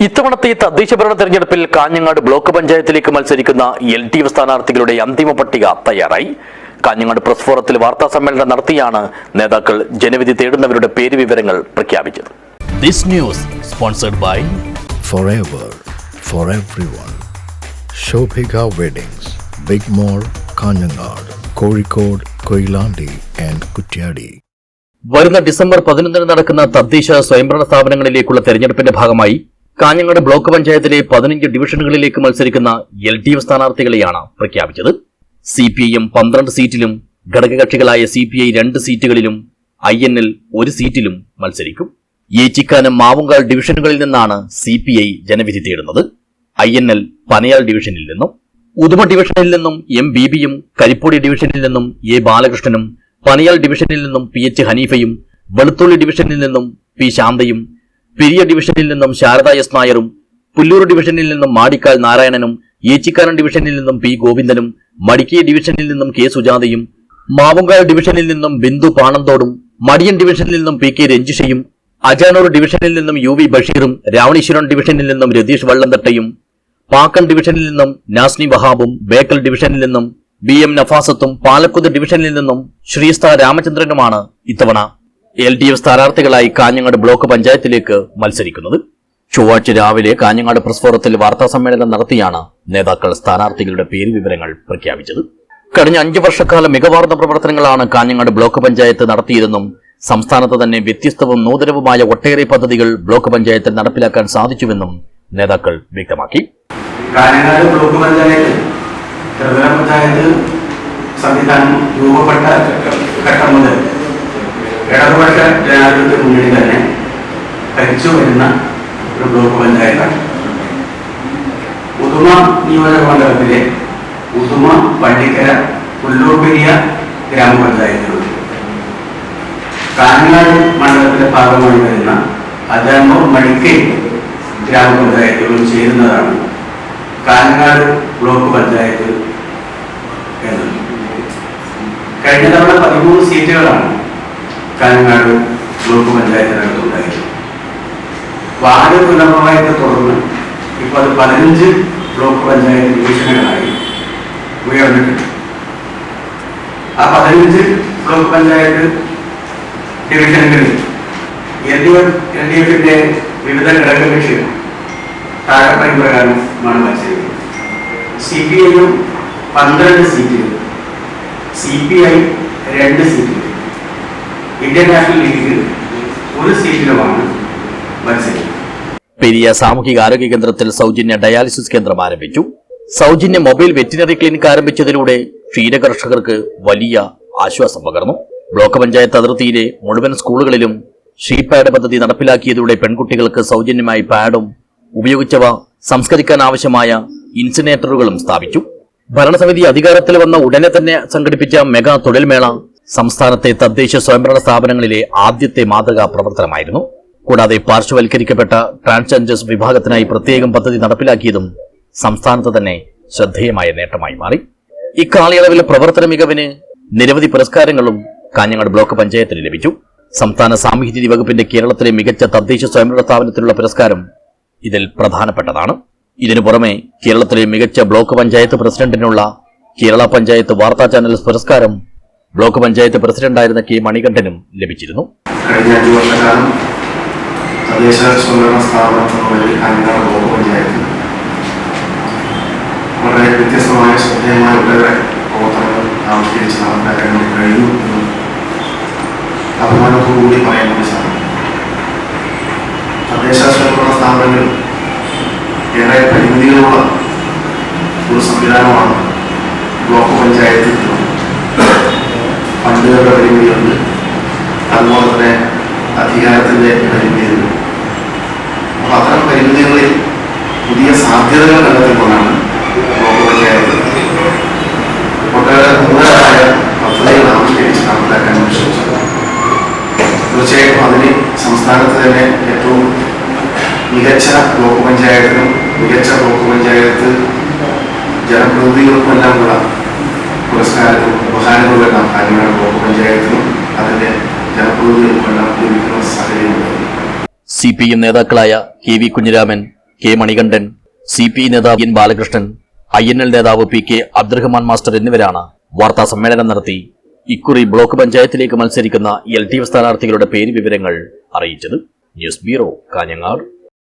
ഇത്തവണത്തെ തദ്ദേശ ഭരണ തെരഞ്ഞെടുപ്പിൽ കാഞ്ഞങ്ങാട് ബ്ലോക്ക് പഞ്ചായത്തിലേക്ക് മത്സരിക്കുന്ന എൽ ഡി എഫ് സ്ഥാനാർത്ഥികളുടെ അന്തിമ പട്ടിക തയ്യാറായി കാഞ്ഞങ്ങാട് പ്രസ് ഫോറത്തിൽ വാർത്താ സമ്മേളനം നടത്തിയാണ് നേതാക്കൾ ജനവിധി തേടുന്നവരുടെ പേര് വിവരങ്ങൾ പ്രഖ്യാപിച്ചത് this news sponsored by forever for everyone. Shobhika Weddings, Big Mall, Kanyanad, Kozhikode, Koilandi and Kutyadi. വരുന്ന ഡിസംബർ പതിനൊന്നിന് നടക്കുന്ന തദ്ദേശ സ്വയംഭരണ സ്ഥാപനങ്ങളിലേക്കുള്ള തെരഞ്ഞെടുപ്പിന്റെ ഭാഗമായി കാഞ്ഞങ്ങാട് ബ്ലോക്ക് പഞ്ചായത്തിലെ പതിനഞ്ച് ഡിവിഷനുകളിലേക്ക് മത്സരിക്കുന്ന എൽ ഡി എഫ് സ്ഥാനാർത്ഥികളെയാണ് പ്രഖ്യാപിച്ചത്. സി പി ഐ എം പന്ത്രണ്ട് സീറ്റിലും ഘടകകക്ഷികളായ സി പി ഐ രണ്ട് സീറ്റുകളിലും ഐ എൻ എൽ ഒരു സീറ്റിലും മത്സരിക്കും. ഏച്ചിക്കാനം മാവുങ്കാൽ ഡിവിഷനുകളിൽ നിന്നാണ് സി പി ഐ ജനവിധി തേടുന്നത്. ഐ എൻ എൽ പനയാൽ ഡിവിഷനിൽ നിന്നും ഉദുമ ഡിവിഷനിൽ നിന്നും എം ബീബിയും കരിപ്പൂടി ഡിവിഷനിൽ നിന്നും എ ബാലകൃഷ്ണനും പനയാൽ ഡിവിഷനിൽ നിന്നും പി എച്ച് ഹനീഫയും വെളുത്തുള്ളി ഡിവിഷനിൽ നിന്നും പി ശാന്തയും പെരിയ ഡിവിഷനിൽ നിന്നും ശാരദ എസ് നായരും പുല്ലൂർ ഡിവിഷനിൽ നിന്നും മാടിക്കാൽ നാരായണനും ഏച്ചിക്കാരൻ ഡിവിഷനിൽ നിന്നും പി ഗോവിന്ദനും മടിക്കേ ഡിവിഷനിൽ നിന്നും കെ സുജാതയും മാവുങ്കാൽ ഡിവിഷനിൽ നിന്നും ബിന്ദു പാണന്തോടും മടിയൻ ഡിവിഷനിൽ നിന്നും പി കെ രഞ്ജിഷയും അജാനൂർ ഡിവിഷനിൽ നിന്നും യു വി ബഷീറും രാവണീശ്വരൻ ഡിവിഷനിൽ നിന്നും രതീഷ് വള്ളന്തട്ടയും പാക്കൻ ഡിവിഷനിൽ നിന്നും നാസ്നി വഹാബും ബേക്കൽ ഡിവിഷനിൽ നിന്നും ബി എം നഫാസത്തും പാലക്കുത് ഡിവിഷനിൽ നിന്നും ശ്രീസ്ഥ രാമചന്ദ്രനുമാണ് ഇത്തവണ എൽ ഡി എഫ് സ്ഥാനാർത്ഥികളായി കാഞ്ഞങ്ങാട് ബ്ലോക്ക് പഞ്ചായത്തിലേക്ക് മത്സരിക്കുന്നത്. ചൊവ്വാഴ്ച രാവിലെ കാഞ്ഞങ്ങാട് പ്രസ് ഫോറത്തിൽ വാർത്താ സമ്മേളനം നടത്തിയാണ് നേതാക്കൾ സ്ഥാനാർത്ഥികളുടെ പേര് വിവരങ്ങൾ പ്രഖ്യാപിച്ചത്. കഴിഞ്ഞ അഞ്ചു വർഷക്കാലം മികവാർന്ന പ്രവർത്തനങ്ങളാണ് കാഞ്ഞങ്ങാട് ബ്ലോക്ക് പഞ്ചായത്ത് നടത്തിയതെന്നും സംസ്ഥാനത്ത് തന്നെ വ്യത്യസ്തവും നൂതനവുമായ ഒട്ടേറെ പദ്ധതികൾ ബ്ലോക്ക് പഞ്ചായത്തിൽ നടപ്പിലാക്കാൻ സാധിച്ചുവെന്നും നേതാക്കൾ വ്യക്തമാക്കി. കാഞ്ഞങ്ങാട് ബ്ലോക്ക് പഞ്ചായത്ത് പഞ്ചായത്ത് സംവിധാനം രൂപപ്പെട്ട ഘട്ടം മുതൽ ഇടതുപക്ഷ ജനാധിപത്യ മുന്നണി തന്നെ ഭരിച്ചു വരുന്ന ഒരു ബ്ലോക്ക് പഞ്ചായത്താണ് ഉദുമ നിയോജക മണ്ഡലത്തിലെ ഉദുമ വണ്ടിക്കര പുല്ലൂർപെരിയ ഗ്രാമപഞ്ചായത്തുകൾ കാഞ്ഞങ്ങാട് മണ്ഡലത്തിലെ ഭാഗമായി വരുന്ന അജാനൂർ മടിക്കൈ ഗ്രാമപഞ്ചായത്തുകളും ചേരുന്നതാണ് കാഞ്ഞങ്ങാട് ബ്ലോക്ക് പഞ്ചായത്ത് എന്നത്. കഴിഞ്ഞ തവണ പതിമൂന്ന് സീറ്റുകളാണ് കാഞ്ഞങ്ങാട് ബ്ലോക്ക് പഞ്ചായത്തിനകത്ത് ഉണ്ടായത് വാർഡ് പുനർനിർണയത്തെ തുടർന്ന് ഇപ്പോൾ അത് പതിനഞ്ച് ബ്ലോക്ക് പഞ്ചായത്ത് ഡിവിഷനുകളായി ഉയർന്നിട്ടുണ്ട് ആ പതിനഞ്ച് block panchayat ഡിവിഷനുകളിൽ L D F L D എഫിന്റെ വിവിധ ഘടകകക്ഷികൾ താഴെപ്പറയും പ്രകാരമാണ് മത്സരിക്കുന്നത്. സി പി ഐയും പന്ത്രണ്ട് സീറ്റുകൾ. സി പി ഐ രണ്ട് സീറ്റുകൾ. ഇന്ത്യൻ നാഷണൽ ലീഗ് ഒരു സീറ്റിലുമാണ് മത്സരിക്കുന്നത്. പെരിയ സാമൂഹിക ആരോഗ്യ കേന്ദ്രത്തിൽ സൗജന്യ ഡയാലിസിസ് കേന്ദ്രം ആരംഭിച്ചു. സൗജന്യ മൊബൈൽ വെറ്റിനറി ക്ലിനിക് ആരംഭിച്ചതിലൂടെ ക്ഷീരകർഷകർക്ക് വലിയ ആശ്വാസം പകർന്നു. ബ്ലോക്ക് പഞ്ചായത്ത് അതിർത്തിയിലെ മുഴുവൻ സ്കൂളുകളിലും ഷീപാഡ് പാഡ് പദ്ധതി നടപ്പിലാക്കിയതിലൂടെ പെൺകുട്ടികൾക്ക് സൗജന്യമായി പാഡും ഉപയോഗിച്ചവ സംസ്കരിക്കാൻ ആവശ്യമായ ഇൻസിനേറ്ററുകളും സ്ഥാപിച്ചു. ഭരണസമിതി അധികാരത്തിൽ വന്ന ഉടനെ തന്നെ സംഘടിപ്പിച്ച മെഗാ തൊഴിൽമേള സംസ്ഥാനത്തെ തദ്ദേശ സ്വയംഭരണ സ്ഥാപനങ്ങളിലെ ആദ്യത്തെ മാതൃകാ പ്രവർത്തനമായിരുന്നു. കൂടാതെ പാർശ്വവൽക്കരിക്കപ്പെട്ട ട്രാൻസ്ജെൻഡേഴ്സ് വിഭാഗത്തിനായി പ്രത്യേകം പദ്ധതി നടപ്പിലാക്കിയതും സംസ്ഥാനത്ത് തന്നെ ശ്രദ്ധേയമായ നേട്ടമായി മാറി. ഇക്കാലയളവിലെ പ്രവർത്തന മികവിന് നിരവധി പുരസ്കാരങ്ങളും കാഞ്ഞങ്ങാട് ബ്ലോക്ക് പഞ്ചായത്തിന് ലഭിച്ചു. സംസ്ഥാന സാമൂഹ്യനീതി വകുപ്പിന്റെ കേരളത്തിലെ മികച്ച തദ്ദേശ സ്വയംഭരണ സ്ഥാപനത്തിനുള്ള പുരസ്കാരം ഇതിൽ പ്രധാനപ്പെട്ടതാണ്. ഇതിനു പുറമെ കേരളത്തിലെ മികച്ച ബ്ലോക്ക് പഞ്ചായത്ത് പ്രസിഡന്റിനുള്ള കേരള പഞ്ചായത്ത് വാർത്താ ചാനൽ പുരസ്കാരം ബ്ലോക്ക് പഞ്ചായത്ത് പ്രസിഡന്റായിരുന്ന കെ മണികണ്ഠനും ലഭിച്ചിരുന്നു. തദ്ദേശ സ്വയംഭരണ സ്ഥാപനങ്ങൾ ഏറെ പരിമിതികളുള്ള ഒരു സംവിധാനമാണ് ബ്ലോക്ക് പഞ്ചായത്ത് ഫണ്ടുകളുടെ പരിമിതിയുണ്ട് അതുപോലെ തന്നെ അധികാരത്തിന്റെ പരിമിതിയുണ്ട്. അപ്പോൾ അത്തരം പരിമിതികളിൽ പുതിയ സാധ്യതകൾ കണ്ടെത്തിക്കൊണ്ടാണ് ബ്ലോക്ക് പഞ്ചായത്ത് ഒട്ടേറെ നൂതനമായ പദ്ധതികൾ ആവിഷ്കരിച്ച് നടപ്പിലാക്കാൻ ശ്രമിച്ചത്. തീർച്ചയായും അതിന് സംസ്ഥാനത്ത് തന്നെ ഏറ്റവും മികച്ച ബ്ലോക്ക് പഞ്ചായത്തിനും മികച്ച ബ്ലോക്ക് പഞ്ചായത്ത് ജനപ്രതിനിധികൾക്കുമെല്ലാം ഉള്ള പുരസ്കാരവും ഉപഹാരങ്ങളുമെല്ലാം കാഞ്ഞങ്ങാട് ബ്ലോക്ക് പഞ്ചായത്തിനും അതിന്റെ സി പി എം നേതാക്കളായ K V Kunhiraman K Manikandan C P നേതാവ് N Balakrishnan I N L നേതാവ് പി കെ അബ്ദുറഹ്മാൻ മാസ്റ്റർ എന്നിവരാണ് വാർത്താ സമ്മേളനം നടത്തി. ഇക്കുറി ബ്ലോക്ക് പഞ്ചായത്തിലേക്ക് മത്സരിക്കുന്ന എൽ ഡി എഫ് സ്ഥാനാർത്ഥികളുടെ പേര് വിവരങ്ങൾ അറിയിച്ചത് ന്യൂസ് ബ്യൂറോ കാഞ്ഞങ്ങാട്.